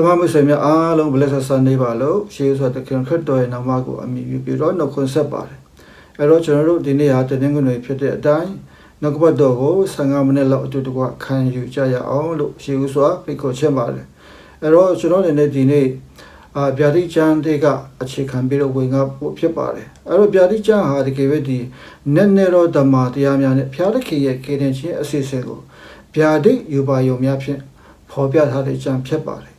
တမန်မဆွေများအားလုံး blessed Sunday ပါလို့ရှေးဆိုတဲ့ခင်ခရစ်တော်ရဲ့နာမကိုအမိပြုပြီးတော့နှုတ်ခွန်းဆက်ပါတယ်အဲ့တော့ကျွန်တော်တို့ဒီနေ့ဟာတနင်္ဂနွေဖြစ်တဲ့အတိုင်းနှုတ်ကပတ်တော်ကို15မိနစ်လောက်အတူတကွခံယူကြရအောင်လို့ရှေးဦးစွာဖိတ်ခေါ်ချင်ပါတယ်အဲ့တော့ကျွန်တော်အနေနဲ့ဒီနေ့အာဗျာဒိချန်တေကအခြေခံပြီးတော့ဝင်ကဖို့ဖြစ်ပါတယ်အဲ့တော့ဗျာဒိချန်ဟာတကယ်ပဲဒီနက်နေတော်ဓမ္မတရားများနဲ့ဖျားတခင်ရဲ့ကေတင်ချင်းအစီအစဉ်ကိုဗျာဒိယူပါယုံများဖြင့်ဖော်ပြထားတဲ့ကျမ်းဖြစ်ပါတယ်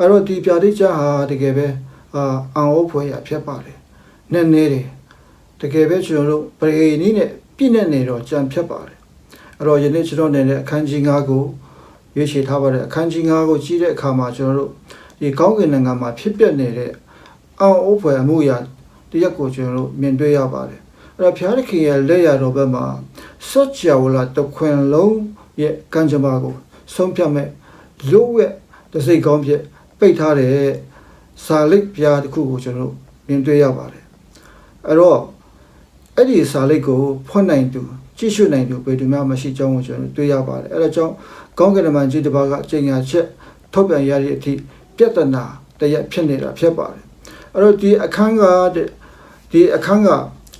အဲ့တော့ဒီပြာတိကျဟာတကယ်ပဲအာအံ့ဩဖွယ်ရဖြစ်ပါတယ်။နဲ့နေတယ်တကယ်ပဲကျွန်တော်တို့ပရိနီးနဲ့ပြည့်နေနေတော့ကြံဖြစ်ပါတယ်။အဲ့တော့ယနေ့ကျွန်တော်နေတဲ့အခန်းကြီး9ကိုရွေးချယ်ထားပါတယ်အခန်းကြီး9ကိုကြည့်တဲ့အခါမှာကျွန်တော်တို့ဒီကောင်းကင်နိုင်ငံမှာဖြစ်ပျက်နေတဲ့အံ့ဩဖွယ်အမှုရာတရက်ကိုကျွန်တော်တို့မြင်တွေ့ရပါတယ်။အဲ့တော့ဘုရားသခင်ရဲ့လက်ရတော်ဘက်မှာစัจ java လာတခွင်လုံးရဲ့ကံကြမ္မာကိုဆုံးဖြတ်မဲ့လူဝက်တစိတ်ကောင်းဖြစ် ပိတ်ထားတဲ့စာလိပ်ပြားတစ်ခုကိုကျွန်တော်တို့မြင်တွေ့ရပါတယ်အဲ့တော့အဲ့ဒီစာလိပ်ကိုဖွင့်နိုင်သူကြည့်ရှုနိုင်သူပေသူများမရှိကြောင်းကိုကျွန်တော်တို့တွေ့ရပါတယ်အဲ့ဒါကြောင့်ကောင်းကင်တမန်ကြီးတစ်ပါးကအကျင့်ညာချက်ထုတ်ပြန်ရတဲ့အထိပြဿနာတရက်ဖြစ်နေတာဖြစ်ပါတယ်အဲ့တော့ဒီအခန်းကတဲ့ဒီအခန်းက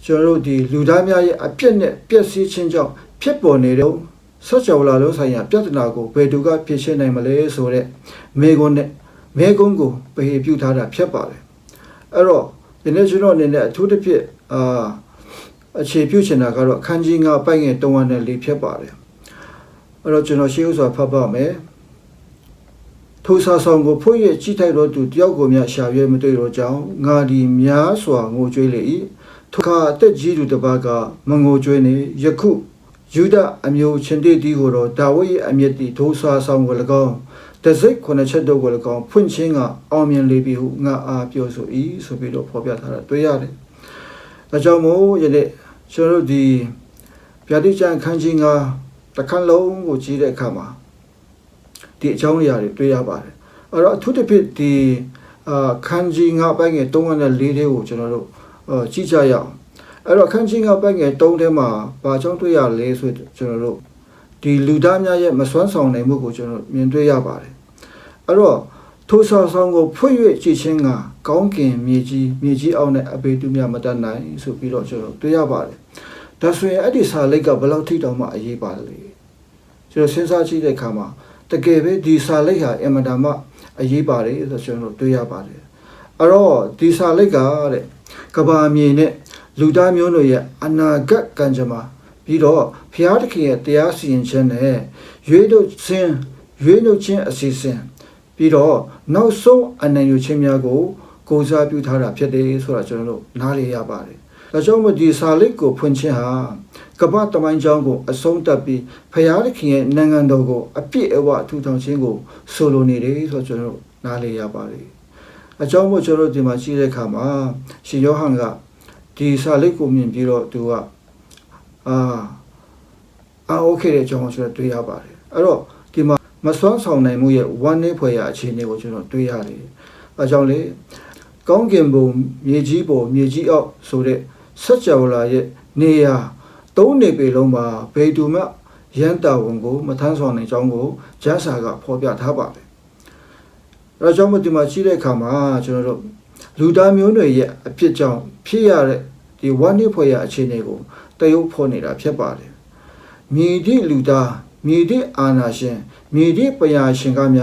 ကျွန်တော်တို့ဒီလူသားများရဲ့အပြစ်နဲ့ပျက်စီးခြင်းကြောင့်ဖြစ်ပေါ်နေတဲ့ဆော့ချောလာလုံးဆိုင်ရာပြဿနာကိုဘယ်သူကဖြေရှင်းနိုင်မလဲဆိုတဲ့မေခွန်းနဲ့ မဲကုန်းကိုပဟေပြုထားတာဖြစ်ပါတယ်အဲ့တော့ဒီနေ့ကျွန်တော်အနေနဲ့အထူးတစ်ဖြစ်အာအခြေပြုချင်တာကတော့အခန်းကြီး9ပိုက်ငယ်3နဲ့4ဖြစ်ပါတယ်အဲ့တော့ကျွန်တော်ရှေးဥစွာဖတ်ပါမယ်ထိုစာဆောင်ကိုဖွင့်ရကြည့်ထိုက်တော့သူတယောက်ကိုမျှရှာရွေးမတွေ့တော့ကြောင်းငါဒီများစွာငိုကြွေးလေ၏ထိုခါအသက်ကြီးသူတစ်ပါးကမငိုကြွေးနေယခုယူဒအမျိုးချင်းတေးဒီကိုတော့ဒါဝိဒ်ရဲ့အမျက်တီထိုစာဆောင်ကို၎င်း တစိတ်ခုနှစ်ချက်တို့ကိုလည်းကောင်းဖွင့်ချင်းကအောင်မြင်လေပြီဟုငါအားပြောဆို၏ဆိုပြီးတော့ဖော်ပြထားတာတွေ့ရတယ်။ဒါကြောင့်မို့ယနေ့ကျွန်တော်တို့ဒီဗျာတိကျန်ခန်းချင်းကတစ်ခါလုံးကိုကြည့်တဲ့အခါမှာဒီအကြောင်းအရာတွေတွေ့ရပါတယ်။အဲ့တော့အထူးသဖြင့်ဒီအာခန်းကြီးငါပိုင်းငယ်3နဲ့4တဲ့ကိုကျွန်တော်တို့အာကြည့်ကြရအောင်။အဲ့တော့ခန်းကြီးငါပိုင်းငယ်3ထဲမှာဘာကြောင့်တွေ့ရလဲဆိုကျွန်တော်တို့ ဒီလူသားများရဲ့မစွမ်းဆောင်နိုင်မှုကိုကျွန်တော်မြင်တွေ့ရပါတယ်အဲ့တော့ထိုဆောင်းဆောင်ကိုဖွင့်၍ကြည့်ခြင်းကကောင်းကင်မြေကြီးမြေကြီးအောင်တဲ့အပေတူများမတတ်နိုင်ဆိုပြီးတော့ကျွန်တော်တွေ့ရပါတယ်ဒါဆိုရင်အဲ့ဒီစာလိပ်ကဘယ်လောက်ထိတောင်မှအရေးပါလဲကျွန်တော်စဉ်းစားကြည့်တဲ့အခါမှာတကယ်ပဲဒီစာလိပ်ဟာအင်မတန်မှအရေးပါတယ်ဆိုကျွန်တော်တွေ့ရပါတယ်အဲ့တော့ဒီစာလိပ်ကတဲ့ကဘာမြေနဲ့လူသားမျိုးတို့ရဲ့အနာဂတ်ကံကြမ္မာ ပြီးတော့ဖျားသခင်ရဲ့တရားစီရင်ခြင်းနဲ့ရွေးတို့ခြင်းရွေးတို့ခြင်းအစီအစဉ်ပြီးတော့နောက်ဆုံးအနံ့ယူခြင်းများကိုကိုးစားပြုထားတာဖြစ်တယ်ဆိုတာကျွန်တော်တို့နားလည်ရပါတယ်။ဒါကြောင့်မို့ဒီစာလိပ်ကိုဖွင့်ခြင်းဟာကပ္ပတမိုင်းကြောင်းကိုအဆုံးတတ်ပြီးဖျားသခင်ရဲ့နိုင်ငံတော်ကိုအပြည့်အဝထူထောင်ခြင်းကိုဆိုလိုနေတယ်ဆိုတော့ကျွန်တော်တို့နားလည်ရပါတယ်။အကြောင်းမို့ကျွန်တော်တို့ဒီမှာရှိတဲ့အခါမှာရှင်ယောဟန်ကဒီစာလိပ်ကိုမြင်ပြီးတော့သူက အာအာโอเคတဲ့အကြောင်းကိုကျွန်တော်တွေ့ရပါတယ်အဲ့တော့ဒီမှာမစွမ်းဆောင်နိုင်မှုရဲ့ဝမ်းနည်းဖွယ်ရာအခြေအနေကိုကျွန်တော်တွေ့ရတယ်အဲကြောင့်လေကောင်းကင်ဘုံမြေကြီးပေါ်မြေကြီးအောက်ဆိုတဲ့စัจ java လာရဲ့နေရာသုံးနေပေလုံးမှာဘေတူမရန်တာဝန်ကိုမထမ်းဆောင်နိုင်ကြောင်းကိုဂျတ်စာကဖော်ပြထားပါတယ်အဲကြောင့်မဒီမှာရှိတဲ့အခါမှာကျွန်တော်တို့လူသားမျိုးတွေရဲ့အဖြစ်ကြောင့်ဖြစ်ရတဲ့ဒီဝမ်းနည်းဖွယ်ရာအခြေအနေကို တရုပ်ဖော်နေတာဖြစ်ပါတယ်မြည်သည့်လူသားမြည်သည့်အာနာရှင်မြည်သည့်ပညာရှင်ကမြ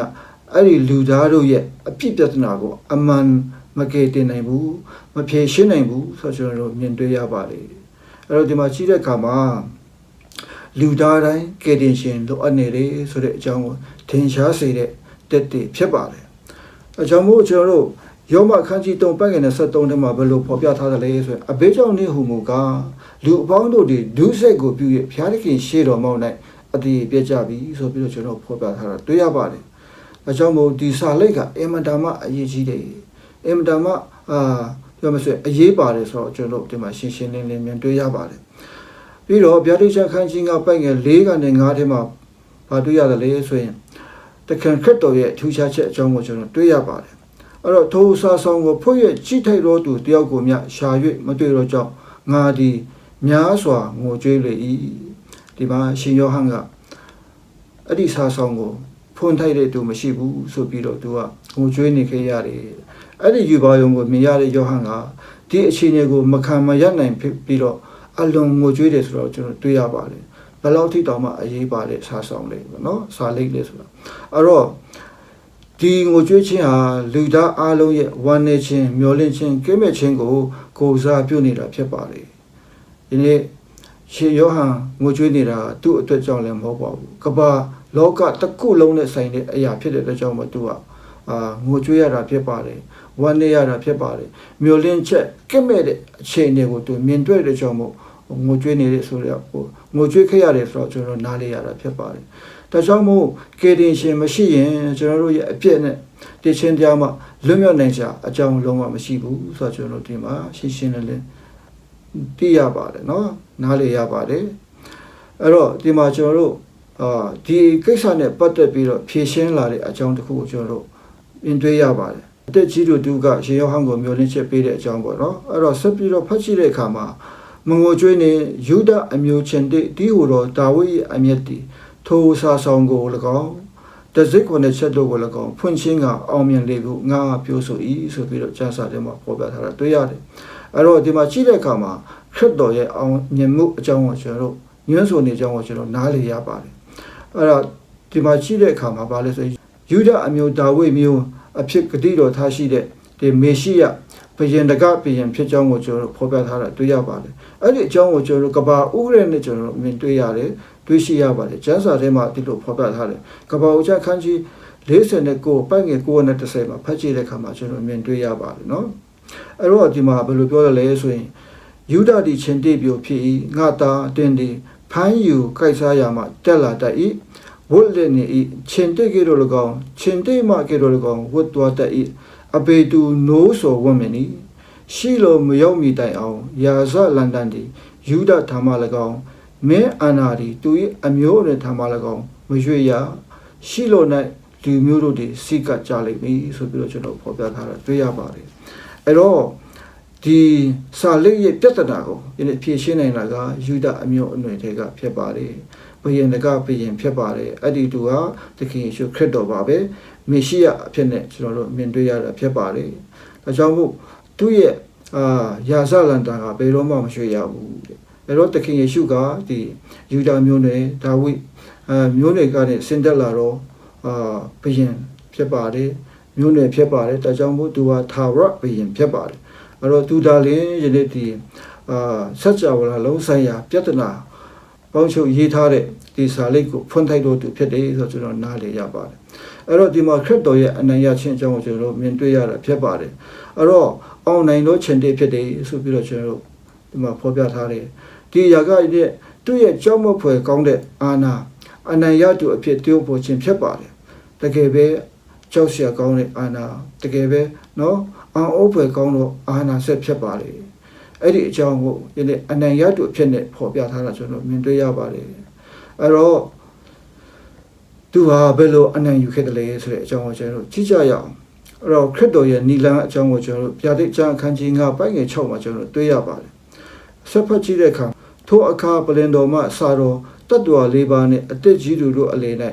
အဲ့ဒီလူသားတို့ရဲ့အပြစ်ပြဿနာကိုအမှန်မကယ်တင်နိုင်ဘူးမဖြေရှင်းနိုင်ဘူးဆိုတော့ကျွန်တော်တို့မြင်တွေ့ရပါတယ်အဲ့တော့ဒီမှာရှိတဲ့အခါမှာလူသားတိုင်းကယ်တင်ရှင်လိုအပ်နေတယ်ဆိုတဲ့အကြောင်းကိုထင်ရှားစေတဲ့တက်တည်ဖြစ်ပါတယ်အကြောင်းမို့ကျွန်တော်တို့ ယောမခန်းကြီး3ပတ်ငယ်နဲ့73ထဲမှာဘယ်လိုဖော်ပြထားသလဲဆိုရင်အဘေးကြောင့်နေဟုမူကားလူအပေါင်းတို့ဒီဒုစက်ကိုပြု၍ဘုရားသခင်ရှေ့တော်မောင်း၌အတိပြကြပြီဆိုပြီးတော့ကျွန်တော်ဖော်ပြထားတာတွေ့ရပါတယ်။အကြောင်းမို့ဒီစာလိတ်ကအင်မတန်မှအရေးကြီးတယ်။အင်မတန်မှအာပြောမစဲအရေးပါတယ်ဆိုတော့ကျွန်တော်ဒီမှာရှင်းရှင်းလင်းလင်းမြင်တွေ့ရပါတယ်။ပြီးတော့ဗျာဒိချခန်းကြီးကပိုက်ငယ်၄ကနေ၅ထဲမှာဘာတွေ့ရတယ်လဲဆိုရင်တခင်ခရစ်တော်ရဲ့ထူးခြားချက်အကြောင်းကိုကျွန်တော်တွေ့ရပါတယ်။ အဲ့တော့ထိုစာဆောင်ကိုဖွင့်ရကြည့်ထိုက်တော်သူတယောက်ကိုမြရှာ၍မတွေ့တော့ကြောင်းငါဒီများစွာငိုကြွေးလေ၏ဒီမှာရှင်ယောဟန်ကအဲ့ဒီစာဆောင်ကိုဖွင့်ထိုက်တဲ့သူမရှိဘူးဆိုပြီးတော့သူကငိုကြွေးနေခဲ့ရတယ်အဲ့ဒီယူပါယုံကိုမြင်ရတဲ့ယောဟန်ကဒီအခြေအနေကိုမခံမရနိုင်ဖြစ်ပြီးတော့အလွန်ငိုကြွေးတယ်ဆိုတော့ကျွန်တော်တွေ့ရပါတယ်ဘယ်လောက်ထိတောင်မှအရေးပါတဲ့စာဆောင်လေးပေါ့နော်စာလိပ်လေးဆိုတာအဲ့တော့ ဒီငိုကြွေးခြင်းဟာလူသားအလုံးရဲ့ဝမ်းနေခြင်းမျောလင့်ခြင်းကဲ့မဲ့ခြင်းကိုကိုယ်စားပြုနေတာဖြစ်ပါတယ်ဒီနေ့ရှင်ယောဟန်ငိုကြွေးနေတာသူ့အတွက်ကြောင့်လည်းမဟုတ်ပါဘူးကမ္ဘာလောကတစ်ခုလုံးနဲ့ဆိုင်တဲ့အရာဖြစ်တဲ့အတွက်ကြောင့်မသူကအာငိုကြွေးရတာဖြစ်ပါတယ်ဝမ်းနေရတာဖြစ်ပါတယ်မျောလင့်ချက်ကဲ့မဲ့တဲ့အခြေအနေကိုသူမြင်တွေ့တဲ့ကြောင့်မို့ ငိုကြွေးနေတဲ့ဆိုတော့ဟိုငိုကြွေးခဲ့ရတယ်ဆိုတော့ကျွန်တော်နားလေရတာဖြစ်ပါတယ်ဒါကြောင့်မို့ကေတင်ရှင်မရှိရင်ကျွန်တော်တို့ရဲ့အပြစ်နဲ့တည်ချင်းတရားမှာလွတ်မြောက်နိုင်ကြအကြောင်းလုံးဝမရှိဘူးဆိုတော့ကျွန်တော်တို့ဒီမှာရှင်းရှင်းလင်းလင်းသိရပါတယ်เนาะနားလေရပါတယ်အဲ့တော့ဒီမှာကျွန်တော်တို့အာဒီကိစ္စနဲ့ပတ်သက်ပြီးတော့ဖြေရှင်းလာတဲ့အကြောင်းတစ်ခုကိုကျွန်တော်တို့အင်တွေ့ရပါတယ်အသက်ကြီးသူတူကရေရောက်ဟောင်းကိုမျိုးလင်းချက်ပေးတဲ့အကြောင်းပေါ့နော်အဲ့တော့ဆက်ပြီးတော့ဖတ်ကြည့်တဲ့အခါမှာ မငိုကြွေးနေယူဒအမျိုးချင်းတိဒီဟူတော်ဒါဝိဒ်၏အမျက်တီထိုစာဆောင်ကို၎င်းတဇစ်ခွန်တဲ့ချက်တို့ကို၎င်းဖွင့်ချင်းကအောင်မြင်လေကိုငါပြောဆို၏ဆိုပြီးတော့ကျမ်းစာထဲမှာပေါ်ပြထားတာတွေ့ရတယ်အဲ့တော့ဒီမှာကြည့်တဲ့အခါမှာခရစ်တော်ရဲ့အောင်မြင်မှုအကြောင်းကိုကျွန်တော်တို့ညွှန်းဆိုနေကြောင်းကိုကျွန်တော်နားလည်ရပါတယ်အဲ့တော့ဒီမှာကြည့်တဲ့အခါမှာဗာလဲဆိုရင်ယူဒအမျိုးဒါဝိဒ်မျိုးအဖြစ်ဂတိတော်ထားရှိတဲ့ဒီမေရှိယ ဘယင်တကဘယင်ဖြစ်ကြောင်းကိုကျွန်တော်တို့ဖော်ပြထားတာတွေ့ရပါတယ်အဲ့ဒီအကြောင်းကိုကျွန်တော်တို့ကဘာဥရနဲ့ကျွန်တော်တို့မြင်တွေ့ရတယ်တွေ့ရှိရပါတယ်ကျမ်းစာထဲမှာဒီလိုဖော်ပြထားတယ်ကဘာဥချခန်းကြီး49ပိုက်ငယ်9နဲ့30မှာဖတ်ကြည့်တဲ့အခါမှာကျွန်တော်မြင်တွေ့ရပါတယ်နော်အဲ့တော့ဒီမှာဘယ်လိုပြောရလဲဆိုရင်ယူဒတိချင်းတိပြိုဖြစ်၏ငါသားတင်းဒီဖမ်းယူကိုက်စားရမှတက်လာတတ်၏ဝတ်လက်နေ၏ချင်းတိကေတို့၎င်းချင်းတိမကေတို့၎င်းဝတ်သွားတတ်၏ အပေတူနိုးဆိုဝတ်မည်နီရှိလိုမရောက်မီတိုင်အောင်ယာဇလန်တန်ဒီယူဒဓမ္မ၎င်းမင်းအာနာဒီသူ၏အမျိုးနဲ့ဓမ္မ၎င်းမရွေရရှိလို၌လူမျိုးတို့ဒီစိကကြလိမ့်မည်ဆိုပြီးတော့ကျွန်တော်ဖော်ပြထားတာတွေ့ရပါတယ်အဲ့တော့ဒီစာလိပ်ရဲ့ပြဿနာကိုဒီနေ့ဖြေရှင်းနိုင်တာကယူဒအမျိုးအနွယ်တွေကဖြစ်ပါတယ်ဘယင်တကဘယင်ဖြစ်ပါတယ်အဲ့ဒီသူဟာသခင်ယေရှုခရစ်တော်ပါပဲ မေရှိယအဖြစ်နဲ့ကျွန်တော်တို့မြင်တွေ့ရတာဖြစ်ပါတယ်ဒါကြောင့်မို့သူ့ရဲ့အာယာဇလန်တန်ကဘယ်တော့မှမရွှေ့ရဘူးတဲ့အဲ့တော့သခင်ယေရှုကဒီယူဒမျိုးနွယ်ဒါဝိအာမျိုးနွယ်ကနေဆင်တက်လာတော့အာဘယင်ဖြစ်ပါတယ်မျိုးနွယ်ဖြစ်ပါတယ်ဒါကြောင့်မို့သူဟာသာဝရဘယင်ဖြစ်ပါတယ်အဲ့တော့သူဒါလင်းယနေ့ဒီအာစัจ java လာလုံးဆိုင်ရာပြဿနာပေါင်းချုပ်ရေးထားတဲ့ဒီစာလိပ်ကိုဖွင့်ထိုက်လို့သူဖြစ်တယ်ဆိုတော့ကျွန်တော်နားလေရပါတယ် အဲ့တော့ဒီမှာခရစ်တော်ရဲ့အနံ့ရခြင်းအကြောင်းကိုကျွန်တော်တို့မြင်တွေ့ရတာဖြစ်ပါတယ်အဲ့တော့အောင်နိုင်လို့ခြင်းတည်းဖြစ်တယ်ဆိုပြီးတော့ကျွန်တော်တို့ဒီမှာဖော်ပြထားတယ်ဒီຢာကရဲ့သူ့ရဲ့ကြောက်မဖွယ်ကောင်းတဲ့အာနာအနံ့ရသူအဖြစ်တည်ဖို့ခြင်းဖြစ်ပါတယ်တကယ်ပဲကြောက်เสียကောင်းတဲ့အာနာတကယ်ပဲเนาะအောင်အုပ်ဖွယ်ကောင်းတော့အာနာဆက်ဖြစ်ပါလေအဲ့ဒီအကြောင်းကိုဒီနေ့အနံ့ရသူအဖြစ်နဲ့ဖော်ပြထားတာကျွန်တော်မြင်တွေ့ရပါတယ်အဲ့တော့ သူဟာဘယ်လိုအနံ့ယူခဲ့တယ်လဲဆိုတဲ့အကြောင်းကိုကျွန်တော်တို့ကြည့်ကြရအောင်အဲ့တော့ခရစ်တော်ရဲ့နီလန်အကြောင်းကိုကျွန်တော်တို့ဗျာဒိတ်ကျမ်းအခန်းကြီး9ပိုင်းငယ်6မှာကျွန်တော်တို့တွေ့ရပါတယ်ဆက်ဖတ်ကြည့်တဲ့အခါထိုအခါပလင်တော်မှစာတော်တတ္တဝါ၄ပါးနဲ့အသက်ကြီးသူတို့အလေ၌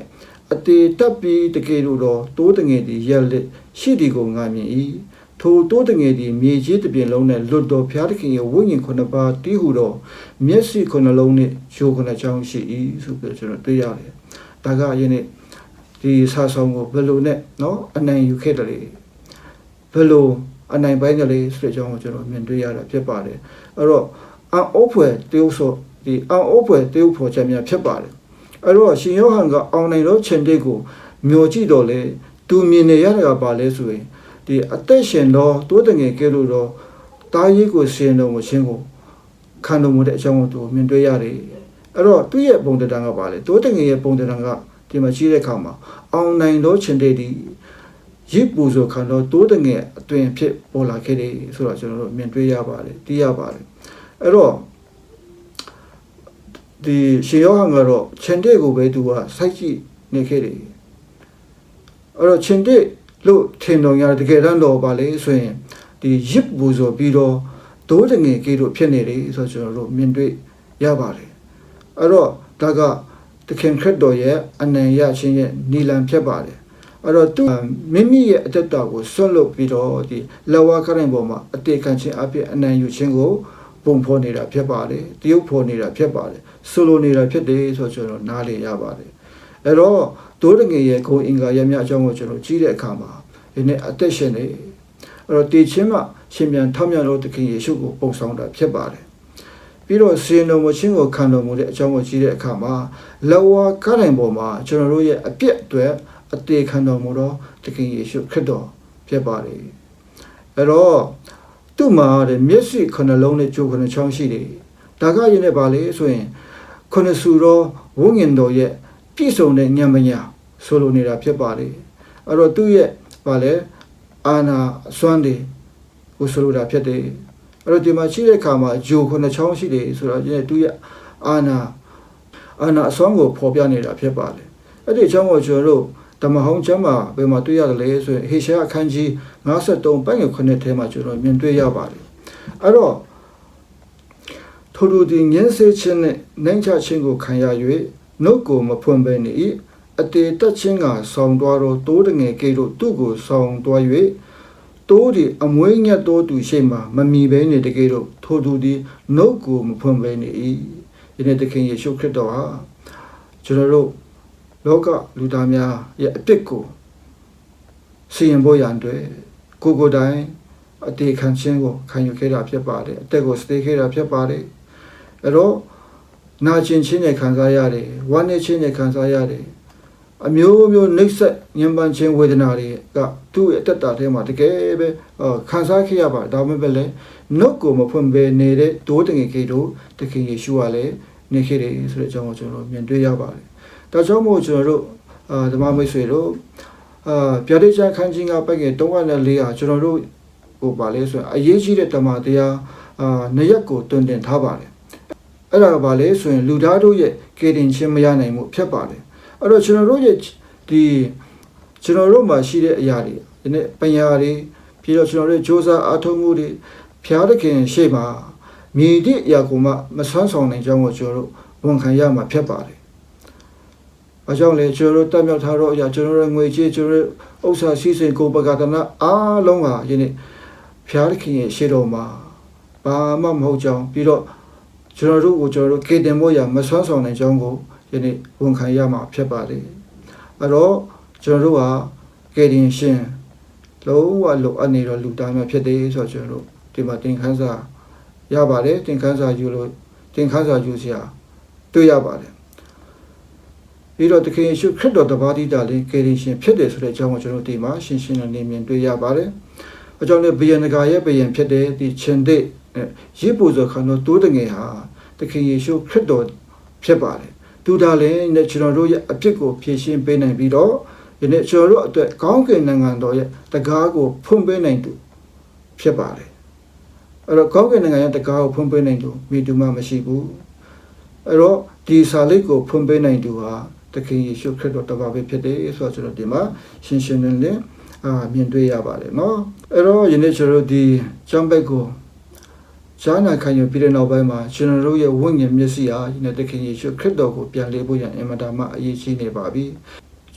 အတေတက်ပြီးတကယ်လို့တော့တိုးတငယ်ဒီရက်လက်ရှိဒီကိုငါမြင်၏ထိုတိုးတငယ်ဒီမြေကြီးတစ်ပြင်လုံးနဲ့လွတ်တော်ဘုရားသခင်ရဲ့ဝိညာဉ်ခုနှစ်ပါးတီးဟူသောမျက်စိခုနှလုံးနဲ့ရိုးခုနှစ်ချောင်းရှိ၏ဆိုပြီးကျွန်တော်တွေ့ရတယ်။ဒါကယနေ့ ဒီစာဆောင်ကိုဘယ်လိုနဲ့နော်အနိုင်ယူခဲ့တယ်လေဘယ်လိုအနိုင်ပိုင်းကြလေဆိုတဲ့အကြောင်းကိုကျွန်တော်မြင်တွေ့ရတာဖြစ်ပါတယ်။အဲ့တော့အန်အိုးဖွယ်တရုပ်ဆိုဒီအန်အိုးဖွယ်တရုပ်ဖော်ချက်များဖြစ်ပါတယ်။အဲ့တော့ရှင်ယောဟန်ကအောင်နိုင်သောခြံတိတ်ကိုမျောကြည့်တော့လေသူမြင်နေရတာကပါလဲဆိုရင်ဒီအသက်ရှင်တော့တိုးတငယ်ကဲလို့တော့တားရေးကိုဆင်တော်မခြင်းကိုခံတော်မူတဲ့အကြောင်းကိုသူမြင်တွေ့ရတယ်အဲ့တော့သူ့ရဲ့ပုံတံကပါလေတိုးတငယ်ရဲ့ပုံတံက ဒီမှာရှိတဲ့အခါမှာအောင်နိုင်တော့ခြင်းတည်းဒီရစ်ပူဆိုခံတော့တိုးတငယ်အတွင်ဖြစ်ပေါ်လာခဲ့တယ်ဆိုတော့ကျွန်တော်တို့မြင်တွေ့ရပါတယ်သိရပါတယ်အဲ့တော့ဒီရှင်ယောဟန်ကတော့ခြင်းတည်းကိုပဲသူကစိုက်ကြည့်နေခဲ့တယ်အဲ့တော့ခြင်းတည်းလို့ထင်တော်ရတယ်တကယ်တမ်းတော့ပါလေဆိုရင်ဒီရစ်ပူဆိုပြီးတော့ဒိုးတငယ်ကေတို့ဖြစ်နေတယ်ဆိုတော့ကျွန်တော်တို့မြင်တွေ့ရပါတယ်အဲ့တော့ဒါကတ ခင်ခရစ်တော်ရဲ့အနံရခြင်းရဲ့နီလန်ဖြစ်ပါတယ်အဲ့တော့သူမိမိရဲ့အတ္တတော်ကိုဆွတ်လွတ်ပြီးတော့ဒီလဝါကရင်ပေါ်မှာအတေခံခြင်းအဖြစ်အနံယူခြင်းကိုပုံဖော်နေတာဖြစ်ပါတယ်တရုပ်ဖော်နေတာဖြစ်ပါတယ်ဆိုလိုနေတာဖြစ်တယ်ဆိုတော့ကျွန်တော်နားလည်ရပါတယ်အဲ့တော့ဒိုးတငယ်ရဲ့ဂုံအင်္ဂါရမြအကြောင်းကိုကျွန်တော်ကြီးတဲ့အခါမှာဒီနေ့အသက်ရှင်နေအဲ့တော့တည်ခြင်းမှာရှင်ပြန်ထောက်မြတ်တော်သခင်ယေရှုကိုပုံဆောင်တာဖြစ်ပါတယ် ပြီးတော့စေတော်မချင်းကိုခံတော်မူတဲ့အကြောင်းကိုကြီးတဲ့အခါမှာလဝါကရင်ပေါ်မှာကျွန်တော်တို့ရဲ့အပြစ်အတွက်အသေးခံတော်မူသောသခင်ယေရှုခရစ်တော်ဖြစ်ပါတယ်အဲ့တော့သူ့မှာတဲ့မျက်စိခုနှလုံးနဲ့ကြိုးခုနှချောင်းရှိတယ်ဒါကရင်နဲ့ပါလေဆိုရင်ခုနှဆူသောဝိညာဉ်တော်ရဲ့ပြည့်စုံတဲ့ဉာဏ်ပညာဆိုလိုနေတာဖြစ်ပါတယ်အဲ့တော့သူ့ရဲ့ပါလေအာနာအစွမ်းတွေကိုဆိုလိုတာဖြစ်တယ် အဲ့တော့ဒီမှာရှိတဲ့အခါမှာဂျိုခုနှချောင်းရှိတယ်ဆိုတော့ဒီသူ့ရဲ့အာနာအာနာအစွမ်းကိုဖော်ပြနေတာဖြစ်ပါတယ်အဲ့ဒီအကြောင်းကိုကျွန်တော်တို့ဓမ္မဟောင်းကျမ်းမှာဘယ်မှာတွေ့ရတယ်လဲဆိုရင်ဟေရှာအခန်းကြီး53ပိုင်း9ထဲမှာကျွန်တော်မြင်တွေ့ရပါတယ်အဲ့တော့ထိုလူဒီငင်းစေခြင်းနဲ့နိုင်ချခြင်းကိုခံရ၍နှုတ်ကိုမဖွင့်ဘဲနေ၏အတေတက်ခြင်းကဆောင်းသွားတော့တိုးတငယ်ကေတို့သူ့ကိုဆောင်းသွား၍ တိုးဒီအမွေးညက်တိုးသူရှိမှမမီဘဲနေတကယ်တော့ထိုသူဒီနှုတ်ကိုမဖွင့်ဘဲနေ၏ဒီနေ့တခင်ယေရှုခရစ်တော်ဟာကျွန်တော်တို့လောကလူသားများရဲ့အပြစ်ကိုစီရင်ဖို့ရန်အတွက်ကိုယ်ကိုယ်တိုင်အတေခံခြင်းကိုခံယူခဲ့တာဖြစ်ပါတယ်အသက်ကိုစတေးခဲ့တာဖြစ်ပါတယ်အဲ့တော့နာကျင်ခြင်းနဲ့ခံစားရတယ်ဝမ်းနည်းခြင်းနဲ့ခံစားရတယ် အမျိုးမျိုးနှိပ်စက်ညှဉ်းပန်းခြင်းဝေဒနာတွေကသူ့ရဲ့အတ္တထဲမှာတကယ်ပဲအော်ခံစားခဲ့ရပါဒါမှမဟုတ်လည်းနှုတ်ကိုမဖွင့်ဘဲနေတဲ့ဒိုးတငယ်ကြီးတို့တခင်ယေရှုကလည်းနေခဲ့တယ်ဆိုတဲ့အကြောင်းကိုကျွန်တော်မြင်တွေ့ရပါတယ်ဒါကြောင့်မို့ကျွန်တော်တို့အာဓမ္မမိတ်ဆွေတို့အာပြတိချခန်းကြီးကပိုက်က304ဟာကျွန်တော်တို့ဟိုပါလဲဆိုရင်အရေးကြီးတဲ့ဓမ္မတရားအာနှစ်ရက်ကိုတွင်တင်ထားပါတယ်အဲ့ဒါကဘာလဲဆိုရင်လူသားတို့ရဲ့ကေတင်ချင်းမရနိုင်မှုဖြစ်ပါတယ် အဲ့တော့ကျွန်တော်တို့ရဲ့ဒီကျွန်တော်တို့မှာရှိတဲ့အရာတွေဒီနေ့ပညာတွေပြီးတော့ကျွန်တော်တို့စ조사အားထုတ်မှုတွေဖျားသခင်ရှေ့မှာမြည်သည့်အရာကိုမှမဆွမ်းဆောင်နိုင်ကြောင်းကိုကျွန်တော်တို့ဝန်ခံရမှာဖြစ်ပါတယ်။အကြောင်းလေကျွန်တော်တို့တက်မြောက်ထားတော့အရာကျွန်တော်တို့ငွေကြေးကျွန်တော်တို့ဥစ္စာစည်းစိမ်ကိုယ်ပကတနာအားလုံးဟာယနေ့ဖျားသခင်ရဲ့ရှေ့တော်မှာဘာမှမဟုတ်ကြောင်းပြီးတော့ကျွန်တော်တို့ကိုကျွန်တော်တို့ကေတင်ဖို့ရမဆွမ်းဆောင်နိုင်ကြောင်းကို ယနေ့ဝန်ခံရမှာဖြစ်ပါတယ်။အဲ့တော့ကျွန်တော်တို့ဟာကေတင်ရှင်လုံးဝလိုအပ်နေတော့လူသားများဖြစ်တယ်ဆိုတော့ကျွန်တော်တို့ဒီမှာတင်ခန်းစာရပါတယ်တင်ခန်းစာယူလို့တင်ခန်းစာယူစရာတွေ့ရပါတယ်ပြီးတော့တခင်ယေရှုခရစ်တော်တပါးတိတာလေးကေရင်ရှင်ဖြစ်တယ်ဆိုတဲ့အကြောင်းကိုကျွန်တော်ဒီမှာရှင်းရှင်းလင်းလင်းမြင်တွေ့ရပါတယ်အကြောင်းလေးဘယံကရဲ့ဘယံဖြစ်တဲ့ဒီရှင်တဲ့ရေပူဇော်ခံတော်တိုးတငယ်ဟာတခင်ယေရှုခရစ်တော်ဖြစ်ပါတယ် သူဒါလည်းနဲ့ကျွန်တော်တို့ရဲ့အပြစ်ကိုဖြေရှင်းပေးနိုင်ပြီးတော့ဒီနေ့ကျွန်တော်တို့အတွက်ကောင်းကင်နိုင်ငံတော်ရဲ့တကားကိုဖွင့်ပေးနိုင်သူဖြစ်ပါတယ်အဲ့တော့ကောင်းကင်နိုင်ငံရဲ့တကားကိုဖွင့်ပေးနိုင်သူမိသူမှမရှိဘူးအဲ့တော့ဒီစာလိတ်ကိုဖွင့်ပေးနိုင်သူဟာတခင်ယေရှုခရစ်တော်တပါးပဲဖြစ်တယ်ဆိုတော့ကျွန်တော်ဒီမှာရှင်းရှင်းလင်းလင်းအာမြင်တွေ့ရပါတယ်เนาะအဲ့တော့ယနေ့ကျွန်တော်တို့ဒီကျောင်းဘက်ကို ဈာနာခံရပြီးတဲ့နောက်ပိုင်းမှာကျွန်တော်တို့ရဲ့ဝိညာဉ်မျက်စိဟာယနေ့တခင်ယေရှုခရစ်တော်ကိုပြန်လေးဖို့ရန်အင်မတန်မှအရေးကြီးနေပါပြီ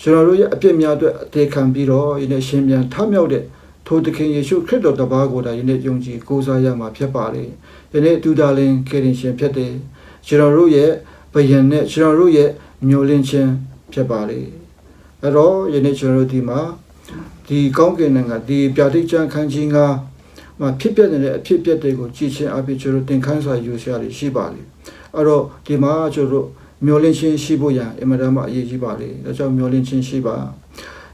ကျွန်တော်တို့ရဲ့အပြစ်များအတွက်အသေးခံပြီးတော့ယနေ့ရှင်ပြန်ထမြောက်တဲ့ထိုသခင်ယေရှုခရစ်တော်တပါးကိုဒါယနေ့ယုံကြည်ကိုးစားရမှာဖြစ်ပါတယ်ယနေ့တူတာလင်ခေရင်ရှင်ဖြစ်တယ်ကျွန်တော်တို့ရဲ့ဘယံနဲ့ကျွန်တော်တို့ရဲ့မျိုးလင်းခြင်းဖြစ်ပါလေအဲ့တော့ယနေ့ကျွန်တော်တို့ဒီမှာဒီကောင်းကင်နိုင်ငံဒီပြတိကျမ်းခန်းကြီးက မှာဖြစ်ပျက်နေတဲ့အဖြစ်အပျက်တွေကိုကြည်ချင်းအဖြစ်ကျွန်တော်တင်ခန်းစွာယူဆရာတွေရှိပါလေအဲ့တော့ဒီမှာကျွန်တော်တို့မျိုးလင်းခြင်းရှိဖို့ရန်အင်မတန်မှအရေးကြီးပါလေဒါကြောင့်မျိုးလင်းခြင်းရှိပါ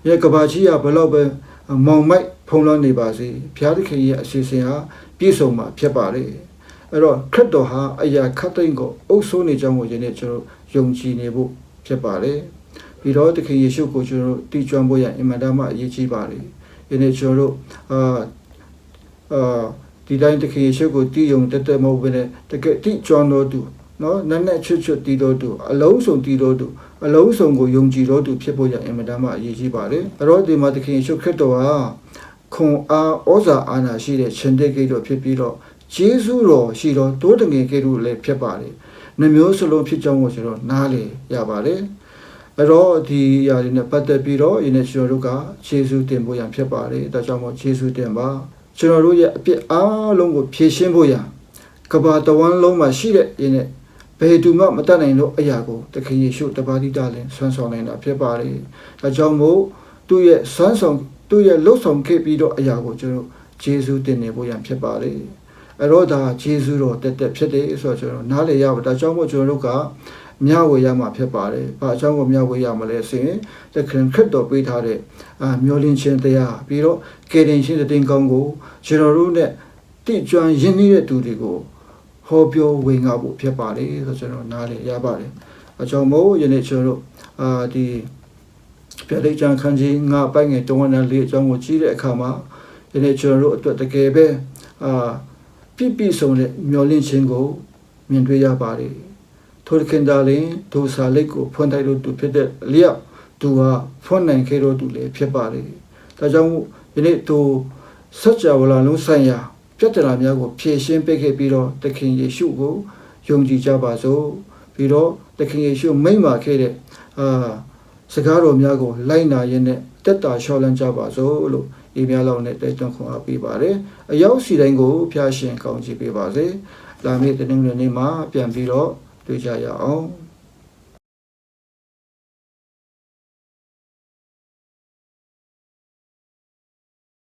ရဲ့ကဘာကြီးကဘလောက်ပဲမောင်မိုက်ဖုံးလွှမ်းနေပါစေဘုရားသခင်ရဲ့အစီအစဉ်ဟာပြည့်စုံမှာဖြစ်ပါလေအဲ့တော့ခရစ်တော်ဟာအရာခတ်သိမ်းကိုအုပ်ဆိုးနေကြောင်းကိုယနေ့ကျွန်တော်ယုံကြည်နေဖို့ဖြစ်ပါတယ်ပြီးတော့သခင်ယေရှုကိုကျွန်တော်တည်ကျွမ်းဖို့ရအင်မတန်မှအရေးကြီးပါတယ်ယနေ့ကျွန်တော်အာ အာဒီတိုင်းသခင်ယေရှုကိုတည်ယုံတက်တက်မဟုတ်ဘဲနဲ့တကယ်တည်ကျွမ်းတော်သူနော်နက်နက်ချွတ်ချွတ်တည်တော်သူအလုံးစုံတည်တော်သူအလုံးစုံကိုယုံကြည်တော်သူဖြစ်ဖို့ရအင်မတန်မှအရေးကြီးပါတယ်အဲ့တော့ဒီမှာသခင်ယေရှုခရစ်တော်ဟာခွန်အားဩဇာအာဏာရှိတဲ့ရှင်တဲ့ကိတော်ဖြစ်ပြီးတော့ဂျေဇုတော်ရှိတော်တိုးတငယ်ကဲ့သို့လည်းဖြစ်ပါတယ်နှမျိုးစလုံးဖြစ်ကြောင်းကိုကျွန်တော်နားလေရပါတယ်အဲ့တော့ဒီအရာတွေနဲ့ပတ်သက်ပြီးတော့ယနေ့ကျွန်တော်တို့ကခြေဆုတင်ဖို့ရန်ဖြစ်ပါတယ်ဒါကြောင့်မို့ခြေဆုတင်ပါ ကျွန်တော်တို့ရဲ့အပြစ်အားလုံးကိုဖြေရှင်းဖို့ရန်ကဘာတဝန်းလုံးမှာရှိတဲ့ယနေ့ဘယ်သူမှမတတ်နိုင်လို့အရာကိုသခင်ယေရှုတပါးတိတလည်းဆွမ်းဆောင်နိုင်တာဖြစ်ပါတယ်ဒါကြောင့်မို့သူ့ရဲ့ဆွမ်းဆောင်သူ့ရဲ့လှုပ်ဆောင်ခဲ့ပြီးတော့အရာကိုကျွန်တော်ခြေဆုတင်နေဖို့ရန်ဖြစ်ပါတယ်အဲ့တော့ဒါဂျေဇုတော်တက်တက်ဖြစ်တယ်ဆိုတော့ကျွန်တော်နားလည်ရပါဒါကြောင့်မို့ကျွန်တော်တို့က မျှဝေရမှာဖြစ်ပါတယ်။ဘာအကြောင်းကိုမျှဝေရမလဲဆိုရင်တခင်ခရစ်တော်ပေးထားတဲ့အာမျောလင့်ခြင်းတရားပြီးတော့ကေရင်ခြင်းတဲ့ကောင်းကိုကျွန်တော်တို့နဲ့တိကျွမ်းရင်းနှီးတဲ့သူတွေကိုဟောပြောဝေငါဖို့ဖြစ်ပါတယ်ဆိုတော့ကျွန်တော်နားလည်ရပါတယ်။အကြောင်းမို့ယနေ့ကျွန်တော်တို့အာဒီပြတိကျန်ခန်းကြီးငါပိုင်ငယ်တုံးဝနဲ့လေးအကြောင်းကိုကြည့်တဲ့အခါမှာယနေ့ကျွန်တော်တို့အတွက်တကယ်ပဲအာပြည့်ပြည့်စုံတဲ့မျောလင့်ခြင်းကိုမြင်တွေ့ရပါတယ်။ ထိုခင်ဒါလင်ဒိုစာလိတ်ကိုဖွင့်တိုက်လို့သူဖြစ်တဲ့လျောက်သူဟာဖွင့်နိုင်ခဲ့တော့သူလည်းဖြစ်ပါတယ်။ဒါကြောင့်ယနေ့သူစัจ java လာလုံးဆိုင်ရာပြဿနာများကိုဖြေရှင်းပေးခဲ့ပြီးတော့သခင်ယေရှုကိုယုံကြည်ကြပါစို့။ပြီးတော့သခင်ယေရှုမိန့်မာခဲ့တဲ့အာစကားတော်များကိုလိုက်နာရင်းနဲ့တက်တာလျှော်လန်းကြပါစို့လို့ဤများလောက်နဲ့တိုက်တွန်းခွန်အားပေးပါတယ်။အရောက်စီတိုင်းကိုဖျားရှင်ကောင်းချီးပေးပါစေ။လာမယ့်တနင်္ဂနွေနေ့မှာပြန်ပြီးတော့ တွေ့ကြရအောင်။